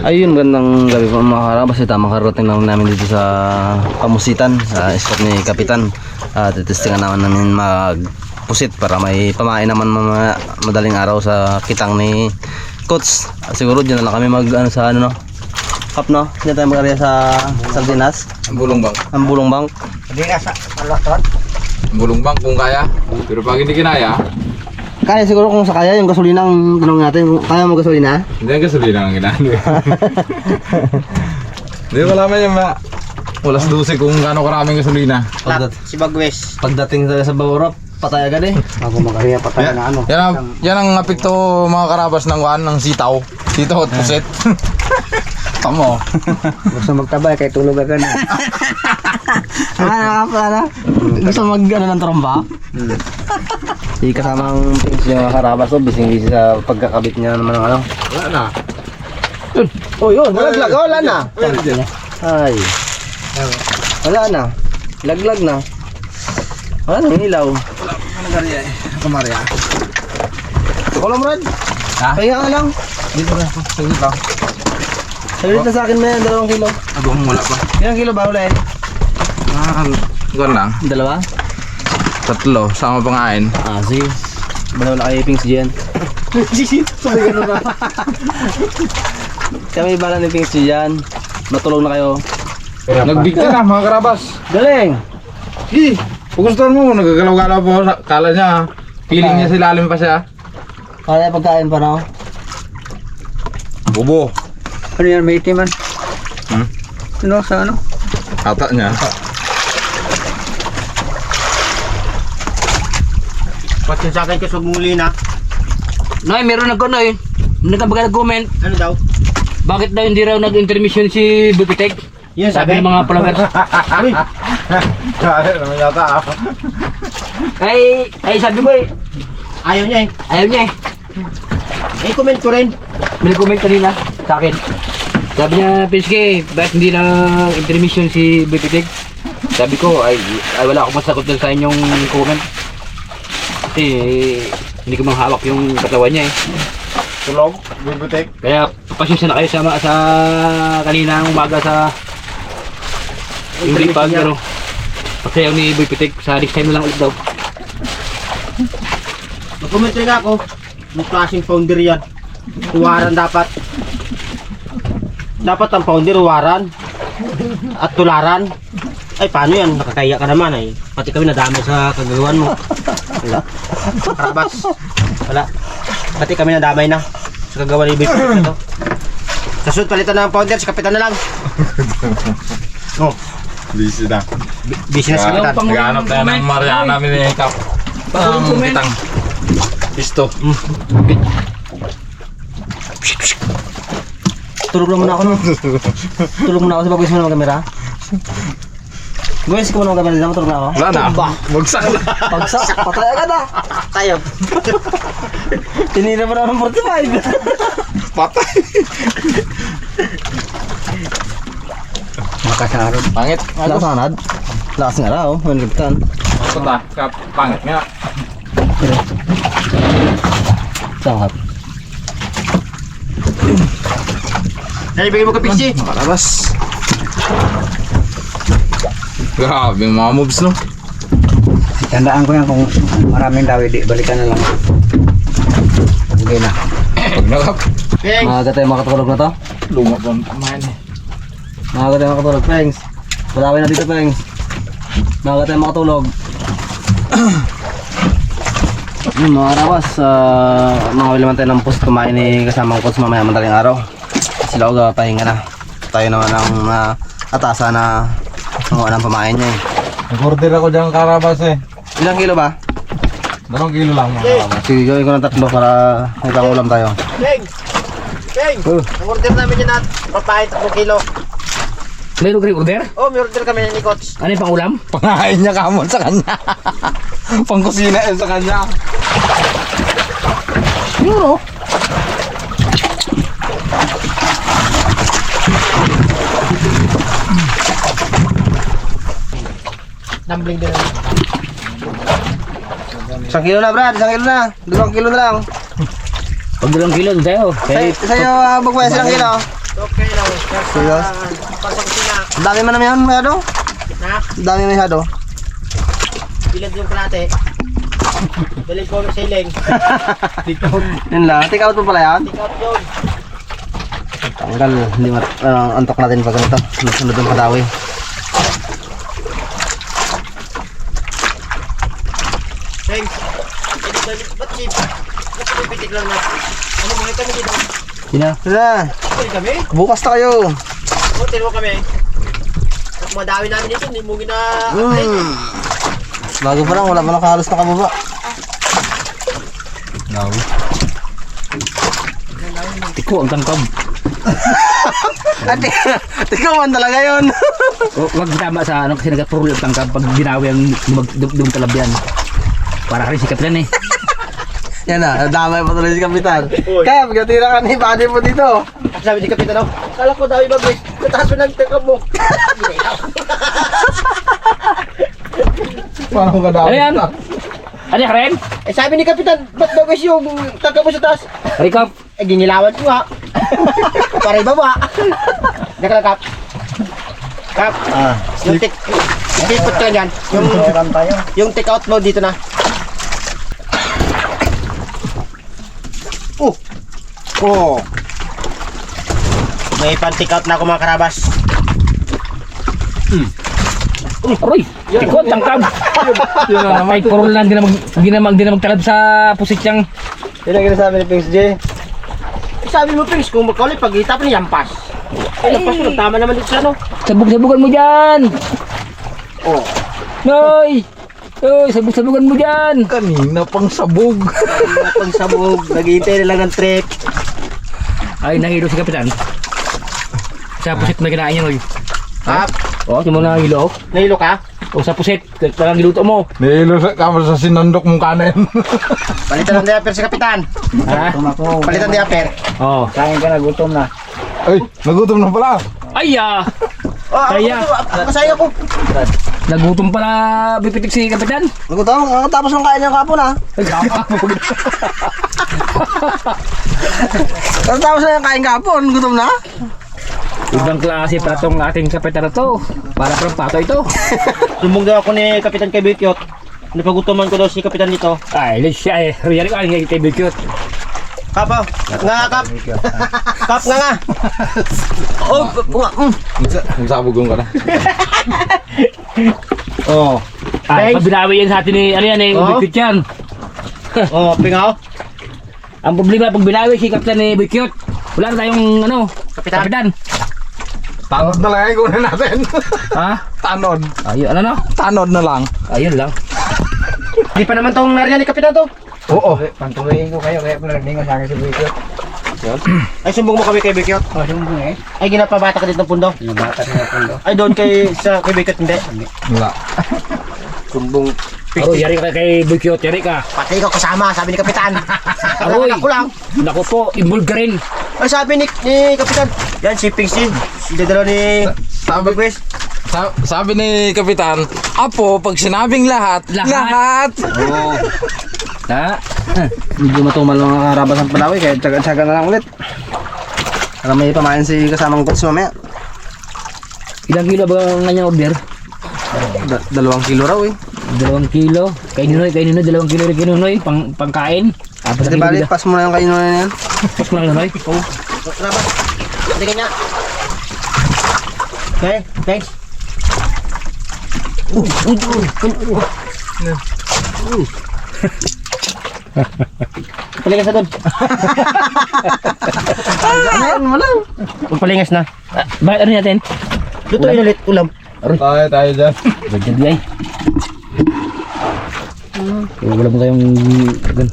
Ayun, gandang gabi po mga karabas. Ito, makarating lang namin dito sa Pamusitan, sa spot ni Kapitan. At itestingan naman namin magpusit para may pamain naman mamaya madaling araw sa kitang ni Coach. At siguro dyan na lang kami mag ano sa ano no. Kap no? Dyan tayo mag sa Sardinas. Ang bulong bang? Ang bulong bang. Hindi na sa palaton. Ang bulong bang kung kaya. Pero pag hindi kinaya, Kaya siguro kung sa kaya yung gasolina ang tanong natin. Kaya mo gasolina? hindi ang gasolina ang ginano. Hindi wala man yung ma... Walas 12 kung gaano karaming gasolina. Pagdat Si Bagwes. pagdating sa, sa Baurop, patay agad eh. Ako magkariya pa tayo Yan, na ano. yan, ang, yan ang apekto mga karabas ng kuan ng sitaw. Sitaw at puset. Tamo. Gusto magtabay kay tulog agad na. Ah, ano? Gusto mag ano ng tromba? Si kasamang things yung karabas ko, bising busy sa pagkakabit niya naman ng ano. Wala na. Oh, yun, nalaglag. Oh, wala na. Ay. Wala na. Laglag na. Wala na, ilaw. Kumarya. Wala mo rin. Ha? Kaya nga lang. Dito na. Saglit lang. Sabi na sa akin may dalawang kilo. Agong wala pa. Ilang kilo ba ulit? Ah, kuan lang. Dalawa? Tatlo. Sama pangain. Ah, sige. Malaw na kayo pings dyan. Sabi ganun na. Kami bala ni pings dyan. Matulog na kayo. Nagbigti na mga karabas. Galing! Hi, pugustuhan mo, nagagalaw-galaw po. Kala niya, feeling niya silalim pa siya. Kaya pagkain pa na Bubo. Ano yan, may itiman? Hmm? Ano sa ano? Ata niya. Pati sa akin kasi muli na. Nay, meron nag ano eh. Nagkabaga nag-comment. Ano daw? Bakit daw hindi raw nag-intermission si Bupitek? Yan Sabi ng mga followers. Kaya naman yata ako. ay, ay sabi ko eh. Ayaw niya eh. Ayaw niya eh. Eh, comment ko rin. May comment kanina sa akin. Sabi niya, Pinske, bakit hindi nag-intermission si Bupitek? Sabi ko, ay, ay wala akong masagot sa inyong comment. Kasi hindi ko manghawak yung katawan niya eh. Tulog, bibutek. Kaya pasensya na kayo sa, sa kanina umaga sa hindi pag ano. Pagsayaw ni Boy Pitik sa next time na lang ulit daw. Mag-comment rin ako. Yung klaseng founder yan. Tuwaran dapat. Dapat ang founder uwaran. At tularan. Ay, paano yan? Nakakaya ka naman ay. Pati kami nadamay sa kagagawan mo. Wala. Karabas. Wala. Pati kami nadamay na sa kagagawa ni Bill na to. Sa sunod, palitan na ang founder, si Kapitan na lang. Oh, Busy na. bi- business Kaya, Kapitan. Naghanap tayo ng Mariana namin ni Kap. Ang kitang. Pisto. Tulog lang muna ako. Tulog muna ako sa bagwis mo ng kamera. Guys, ko muna ng kamera dito, tulog na ako. Wala na. Bagsak na. Pagsak, patay agad ah. Tayo. Tinira pa na ng 45. Patay. Makasarap. Pangit. Lakas sanad. Lakas nga raw, manigtan. Ako ta. Kap, pangit nga. Sangat. Nalibigay mo ka, Pixie. Makalabas. Grabe mga moves no. Tandaan ko yan kung maraming daw, di balikan na lang. Okay na. Pag nakap. Maaga tayo makatulog na to. Lunga po ang kumain eh. Maaga tayo makatulog, Pengs. Balawin na dito, Pengs. Maaga tayo makatulog. Yung mga rawas, uh, mga wilaman tayo ng post kumain ni kasamang coach mamaya madaling araw. Sila ko pahinga na. Tayo naman ang uh, atasa na kung anong pamain niya eh. Nag-order ako dyan karabas eh. Ilang kilo ba? Dalawang kilo lang mga karabas. Sige, gawin ko ng tatlo para may pangulam tayo. Peng! Peng! Oh. Ang order namin yun at papahin 3 kilo. May lugar yung order? Oh, may order kami ni Coach. Ano yung pangulam? Pangain niya kamon sa kanya. Pangkusina yun sa kanya. Siguro. Dumpling din. Isang kilo na, Brad. Isang kilo na. Dalawang kilo na lang. Pag dalawang kilo, doon tayo. Say, Kaya, sa'yo, uh, bagway, isang kilo. Okay lang. Serious? Pasok sila. Ang dami man naman yan, masyado. Na, Ang dami masyado. bilad yung kalate. Bilad ko sa iling. Yun lang. Take out mo pala yan. Take out yun. Tanggal. Hindi mat uh, antok natin pag ganito. Sunod yung kadawi. Thanks. Eh, di ba- Ba't si... Pitik lang na? Ano mga kami dito? Sina? Sila. Pwede kami? Bukas na kayo. Hotel mo kami. Kung madawi namin dito, hindi mo gina... Hmm. Bago pa lang. Wala pa lang halos nakababa. Tiko ang tangkab. Ate, tingnan mo talaga yun. O, wag tama sa ano kasi nagapurul ang tangkab pag binawi ang dumag, dum, dum talabyan. Para rin si Kaplan eh. Yan na, damay pa tuloy si Kapitan. Kaya, pagkatira ka ni body mo dito. Sabi ni Kapitan, oh, kala ko dawi bagay. Kataas mo ng tekab mo. Paano ka daw? Ano yan? Ano yan, Karen? eh sabi ni Kapitan, ba't bagay yung tekab mo sa taas? Rikap. Eh, ginilawan ko nga. Para ibaba. Lang, Kap. Kap, Ah. yung take... Ipipot ka dyan. Yung, yung take out mo dito na. Oh! Oh! May pan-take out na ako mga karabas. Aroy, tiko ang tangkab. Yun na naman. Ay, purul lang, di na mag, di na mag, di na magtalab sa pusityang. Yun ang ginasabi ni Pings J. Eh, sabi mo, Pings, kung magkauli, pag itap ni Yampas. Eh, lampas mo, tama naman dito sa ano. Sabog-sabugan mo dyan. Oh. Noy! Noy, sabog-sabugan mo dyan. Kanina pang sabog. Pag sabog, naghihintay na lang ng trip. Ay, nahilo si Kapitan. Sa pusit may kinain niya, Noy. Kap, O, di mo nahilo. nahilo ka? O, sa pusit, parang giluto mo. Nilo sa kama sa sinandok mong kanin. Palitan ng diaper si Kapitan. Ha? Palitan ng diaper. Oo. Kain ka na, gutom na. Ay, nagutom na pala. Ay, ah! Oh, Kaya. Masaya ko. Nagutom pala bipitik si Kapitan. Nagutom, tapos ng kain niya kapon ha. Ay, kapag. Tapos na yung kain kapon, gutom na. Ibang klase pa tong ating Kapitan na to. Para parang pato ito. Sumbong daw ako ni Kapitan Kebikyot. Napagutuman ko daw si Kapitan dito. Ay, let's siya eh. Riyari ko ang kay Bigkot. Kap, oh. Nga, kap. kap, nga, nga. Oh, bunga. Mm. Nagsabog ka na. Oh. Ay, Thanks. pag binawi yan sa atin ni, ano yan eh. Bigkot yan. Oh, pingaw. Ang problema, pag binawi si Kapitan ni Bigkot, wala na tayong, ano, Kapitan. Kapitan. Tanod na lang ang kunin natin. Ha? Tanod. Ayun, ano no? Tanod na lang. Ayun lang. Di pa naman tong nariyan ni Kapitan to. Oo. Pantuloyin ko kayo, kaya pinalingon sa akin si Buiko. Ay, sumbong mo kami kay Bikyot. O, sumbong eh. Ay, ginapabata ka dito ng pundo. Nabata na ako. Ay, doon kay sa kay Bikyot hindi. Wala. Sumbong. Aro, yari ka kay Bigkot, yari ka. Pati ikaw kasama, sabi ni Kapitan. Aroy. Ako lang. Naku po, involved ka rin. Ay, sabi ni, ni Kapitan. Yan, si Pingstin. Si dadalo ni... Sabi, Chris. sa- sabi ni Kapitan, Apo, pag sinabing lahat, Lahat. lahat. Oo. Ha? Medyo matumal mga karabas ang palawi, kaya tsaga-tsaga na lang ulit. Para may pamain si kasamang coach mamaya. Ilang kilo ba ang kanyang order? Da- dalawang kilo raw eh. Dalawang kilo. Kay Nunoy, kay Nunoy, dalawang kilo rin kay Nunoy. Pang, pangkain. Apat na kilo bali, pass mo na yung kaino na yan. Pas mo lang Nunoy. Salamat. Hindi kanya. Okay, thanks. Palingas na doon. Ano mo lang. Palingas na. Ah, bakit ano natin? Lutuin ulit ulam. Tayo, tayo dyan. Ganyan di ay. Eh, wala mo tayong gan.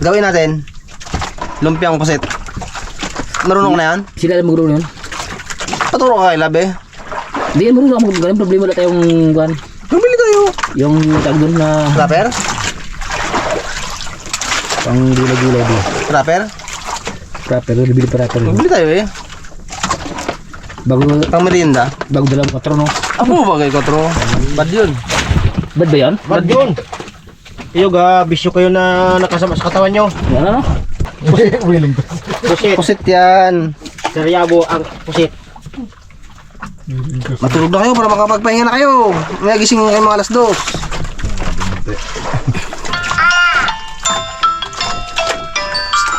Gawin natin. Lumpiang pusit. Marunong na yan? Sila lang magulong yun. Paturo ka kay Lab eh. Hindi yan marunong ako magulong. Problema wala tayong gan. Yung tag doon na Rapper? pang gulay-gulay di. Rapper? Proper, bibili pa rapper. Bumili tayo eh. Bago, Pang merienda. bago dalawang katro no. Apo ba kay Kotro? Bad yun. Bad ba yan? Bad yun. Iyo ga, bisyo kayo na nakasama sa katawan nyo. Yan ano? Willing to. Pusit. Pusit yan. Saryabo ang pusit. Matulog na kayo para makapagpahinga na kayo. May gising kayo mga alas dos.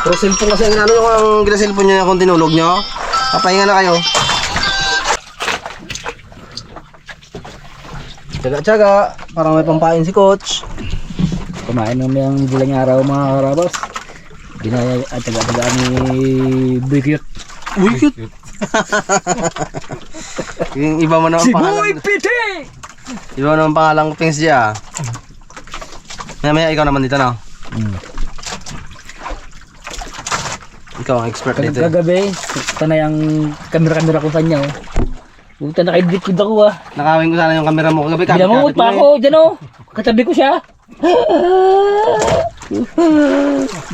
Pero cellphone kasi ang ano yung ang gina-cellphone nyo kung tinulog nyo. Papahinga na kayo. Tsaga-tsaga. Parang may pampain si coach. Kumain ng yung bulang araw mga karabas. Binaya at taga-tagaan ni. Uy, cute. Yung iba mo naman pangalan. Piti! Iba mo naman pangalan ko Pings Gia. Maya maya ikaw naman dito na. Hmm. Ikaw ang expert dito. eh. Kagabi, tanay ang kamera-kamera ko sa inyo. Puta na kay ko ako ah. Nakawin ko sana yung camera mo kagabi. Binamumot pa ako, dyan oh. Katabi ko siya.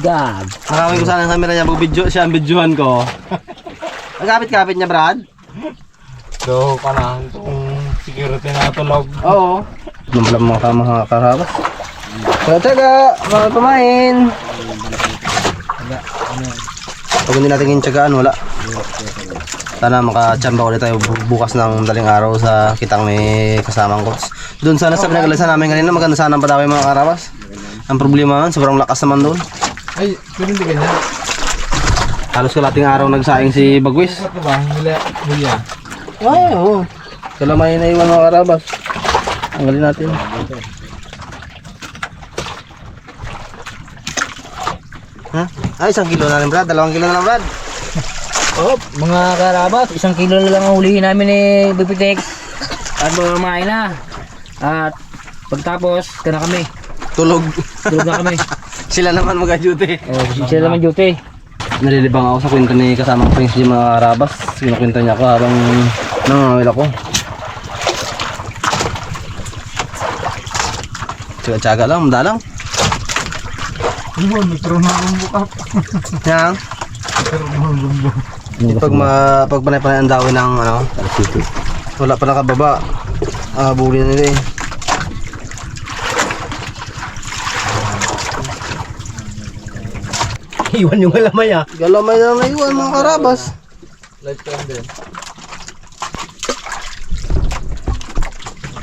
Gag. Nakawin ko sana yung camera niya. Pag video siya ang videohan ko. Ang kapit-kapit niya, Brad. So, kana, kung security na tulog. Oo. Pala mga ka- mga karabas? Tsaga, tsaga. Mga kumain. Pag hindi natin yung tsagaan, wala. Sana makachamba ulit tayo bu- bukas ng daling araw sa kitang may kasamang coach. Doon sana sa pinagalisan namin kanina, maganda sana pa daw yung mga karabas. Ang problema man, sobrang lakas naman doon. Ay, pero hindi ganyan. Halos kalating araw nagsaing si Bagwis. Ano ba? Hila, hila. Ay, oo. Kalamay na iwan mga karabas. Tanggalin natin. Ha? Ay, isang kilo na rin, Brad. Dalawang kilo na lang, Brad. Oh, mga karabas, isang kilo na lang ang hulihin namin ni Bipitek. At mamamain na. At pagtapos, kana kami. Tulog. Tulog na kami. Sila naman mag-duty. Oh, sila naman duty. Nalilibang ako sa kwento ni kasamang Prince G mga karabas. Kinukwento niya ako habang nangangawil ako. Tsaga-tsaga lang, madalang. Ano, nagkaroon na akong. Yan. Pag ma pag panay-panay ang dawin ng ano, wala pa nakababa. Ah, buli na nila eh. Iwan yung alamay ah. Galamay na lang naiwan mga karabas. Lifetime din.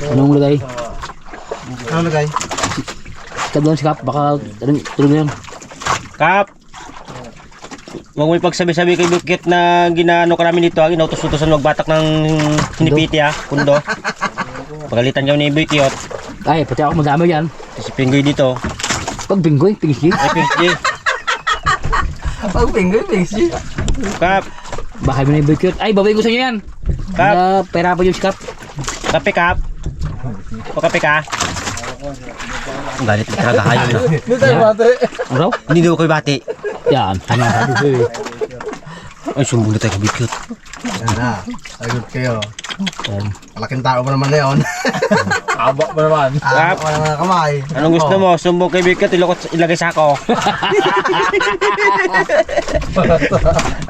Anong lagay? Ano lagay? Tablong sikap, baka ano, tulog na yun. Kap. Huwag mo ipagsabi-sabi kay Bukit na ginaano ka namin dito, ah, inutos-utosan magbatak ng hinipiti ah, kundo. Pagalitan niyo ni Bukit, Ay, pati ako madami yan. si Pinggoy dito. Pag binggoy, pingsi. Ay, Pinggoy. Pag pinggoy, pingsi. Kap. Bahay mo na yung boy cute. Ay, babay ko sa inyo yan. Kap. Na, pera pa yung sikap. Kape, Kap. O kape ka? Ang galit na talaga kayo. no? Hindi tayo bate. Ano raw? Hindi daw kayo bati. Yan, ano ang sabi ko eh. Ay, sumbong na tayo kay Bukit. Yan na. Sagot kayo. Um, Malaking tao pa naman na yun. Aba ba naman? Ah, wala mga kamay. Anong gusto mo? Sumbong kay Bukit, ilokot, ilagay sa ako.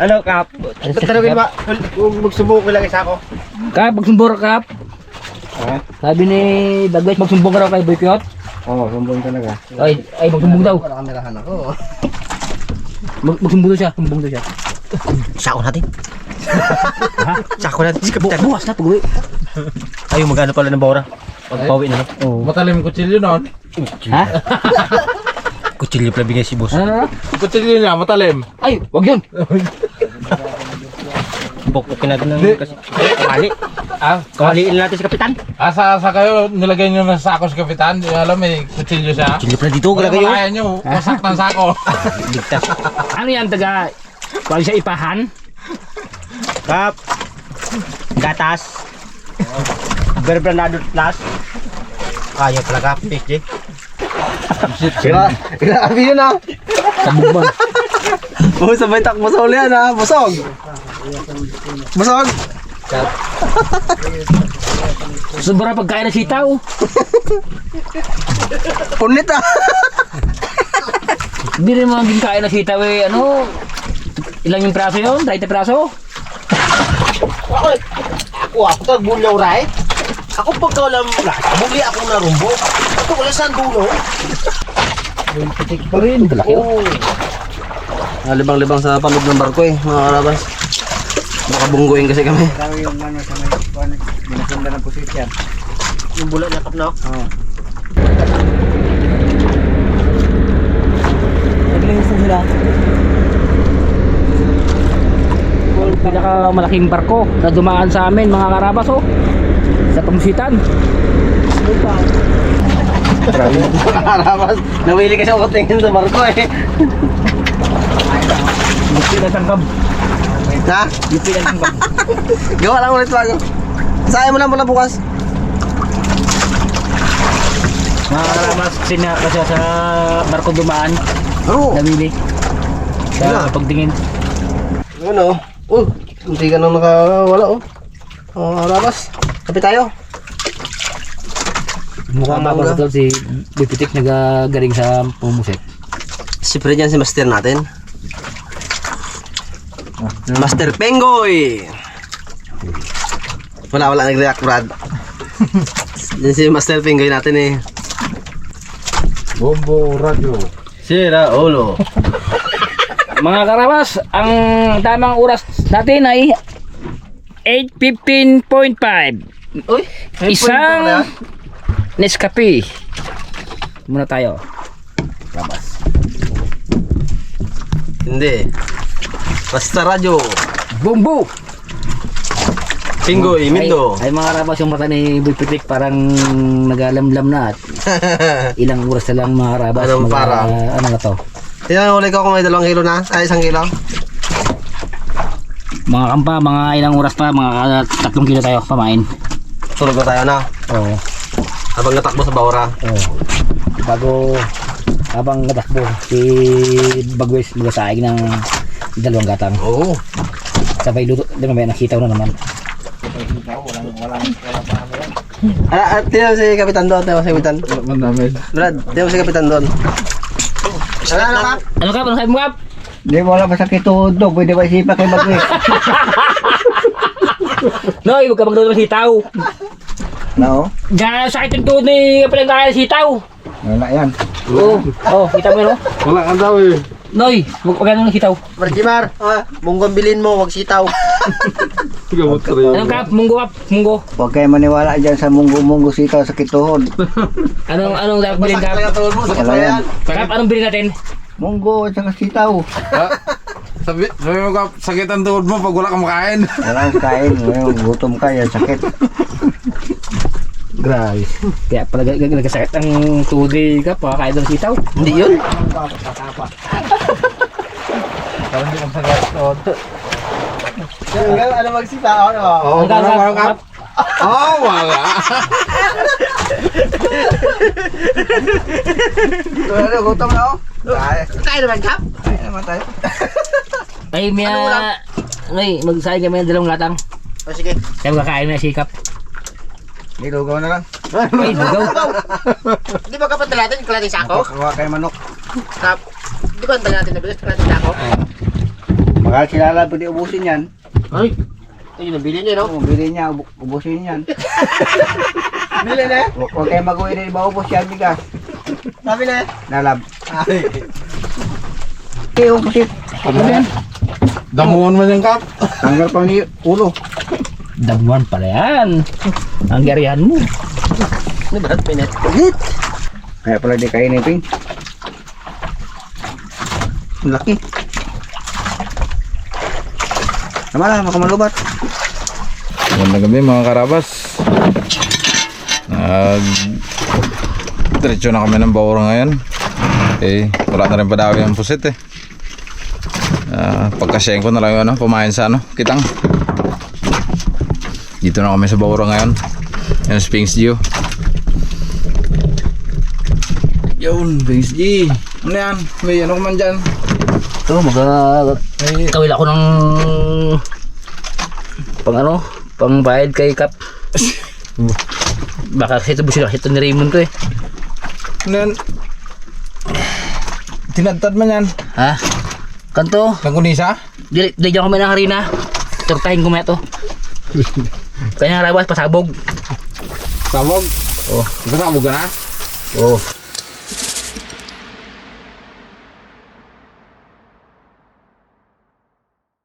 ano, Kap? Tanungin ba? Kung magsumbong ko ilagay sa ako. Kap, magsumbong ka, Kap. Sabi ni Bagwes, magsumbong ka raw kay Boy Cute. Oo, oh, sumbong talaga. Ay, ay, magsumbong daw. Wala ako. Mag, magsumbong daw siya, sumbong daw siya. Sako natin. Sako natin. Si Bu Kapitan. bukas na, pag-uwi. Ayaw magano pala ng bawra. Pagpawi na. no? Oh. Matalim kutsilyo nun. Ha? Kutsilyo pala bigay si boss. Ano? Kutsilyo niya, matalim. Ay, wag yun. Pukpukin natin ng kasi. Kawali. Ah, Kawaliin natin si Kapitan. asa-asa kayo, nilagay nyo na sa sako si Kapitan. Di alam, may kutsilyo siya. Kutsilyo pala dito. Wala Wala kayo. kaya nyo, wasak ng sako. Ligtas. Ano yan, taga? Pag siya ipahan? Kap. Gatas. Berbranado plus. Ayaw pala Kap. PJ. Gra grabe yun ah. Sabog ba? Oh, sabay takbo sa uli ah. Busog. Busog. Sobra pagkain ng sitaw. Punit ah. Hindi rin mga maging kain ng sitaw eh, ano? Ilang yung praso yun? 30 praso? Ako, ako, bulaw right? Ako pagka wala right, buli ako na rumbo. Ito wala sa dulo. Pa rin. Malaki Oo. Libang-libang sa palog ng barko eh, mga karabas. Baka bungguin kasi kami. Tao yung ano sa may kuwan, binasunda ng pusit yan. Yung bulak niya kap na. Oo. Naglinis na sila. Yung pinakamalaking barko na dumaan sa amin mga karabas oh. Sa pamusitan. Karabas, nawili kasi ako tingin sa barko eh. Yung pinatangkab. Ha? Yung pinatangkab. Gawa lang ulit bago. Sayang mo lang muna bukas. mga karabas kasi na kasi sa barko dumaan. Oo. Namili. Sila? Sa pagtingin. Ano? Oh, hindi ka nang nakawala oh. Oh, Karabas. Kapit tayo. Mukhang Tama ba? daw si Bipitik nagagaling sa pumusit. Siyempre dyan si Master natin. Master Pengoy! Wala, wala nag-react, Brad. Yan si Master Pengoy natin eh. Bombo radio. Sira, ulo. Mga karabas, ang tamang oras natin ay 8.15.5. Uy, Isang Nescafe. Muna tayo. Karabas. Hindi. Basta radyo. Bumbu! Pengoy, Mindo. Ay, ay mga karabas yung mata ni Bipitik parang nagalamlam na at ilang oras na lang mga karabas. Anong para? ano na to? Tingnan mo ulit ko kung may dalawang kilo na. Ay, isang kilo. Mga kampa, mga ilang oras pa, mga ah, tatlong kilo tayo pamain. Tulog na tayo na. Oo. Habang natakbo sa Baura. Oo. Bago habang natakbo si Bagwes magasaing ng dalawang gatang. Oo. Sabay luto, di ba may nakitaw na naman. Ah, ah, tingnan mo si Kapitan doon. Mo si Kapitan. Brad, mo si Kapitan doon. Ano, ano ka? Ano ka? Ano sabi Hindi mo wala masakit tuhod pwede ba isipa kay Bagwis? Noy, huwag ka magluto ng sitaw. No? Diyan sakit yung tuhod ni kapalang kaya sitaw. Wala yan. Oo. Oh, kita mo yun oh. Wala ka daw eh. Noy, huwag ka ng sitaw. Marjimar, ah, munggong bilin mo, wag sitaw. Gamot ka rin. Anong kap? Munggo kap? Munggo. Huwag kayo maniwala dyan sa munggo-munggo sitaw sakit tuhod. Anong anong dapat bilhin kap? Talaga tulog mo, sakit Wala pa yan. yan. Kap, anong bilhin natin? Munggo at saka sitaw. Sabi, sabi mo ka, sakit ang tuhod mo pag wala kang makain. Wala kang kain. Ngayon, gutom ka yan, sakit. Grabe. Kaya pala gag- gag- nagkasakit ang tuhod ni kap, kakain ng sitaw. Hindi yun. Parang di masakit tuhod. Ano magsitaw? Ano? Oo, Ang parang kap, parang kap. Oh, wala. Ano, gutom na ako. Kaya naman, Kap. Kaya naman tayo. Ay, may Ano ulam? Ngay, magsaing kami ng dalawang latang. O, sige. Kaya magkakain na si Kap. Nilugaw na lang. Ay, lugaw. Di ba kapag natin yung kalating sako? Kuha kayo manok. Kap, di ba ang dala natin na bigas kalating sako? Baka kilala pwede ubusin yan. Ay, yung nabili niya, no? Kung bili niya, ubu- ubusin yan. Bili na. Hu- Huwag kayo mag-uwi na iba ubos yan, bigas. Sabi na. Nalab. Okay, ubusin. Ano yan? Damuhan mo yung kap. Tanggal pa ni ulo. Damuhan pala yan. Ang garihan mo. Ano ba? Pinet. Kaya pala di kainin ping. Ang laki. Tama lang, makamalubat. Magandang gabi mga karabas. Nag... Diretso na kami ng Baura ngayon. Okay, wala na rin padawi ang pusit eh. Uh, pagkasyahin ko na lang yung ano, pumain sa ano, kitang. Dito na kami sa Baura ngayon. Yan si Pings Gio. Yun, Pings G. Ano yan? May ano man dyan? Ito, mag May... Tawil ako ng pang ano, pang bayad kay Kap. Baka kasi ito busin ito ni Raymond ko eh. Yan? Tinadtad man yan. Ha? Kanto, Nangkunisa? dili dili ako may ng harina. Turtahin ko mo ito. Kanya rabas pasabog. Sabog? Oh. Kasabog ka na? Oh.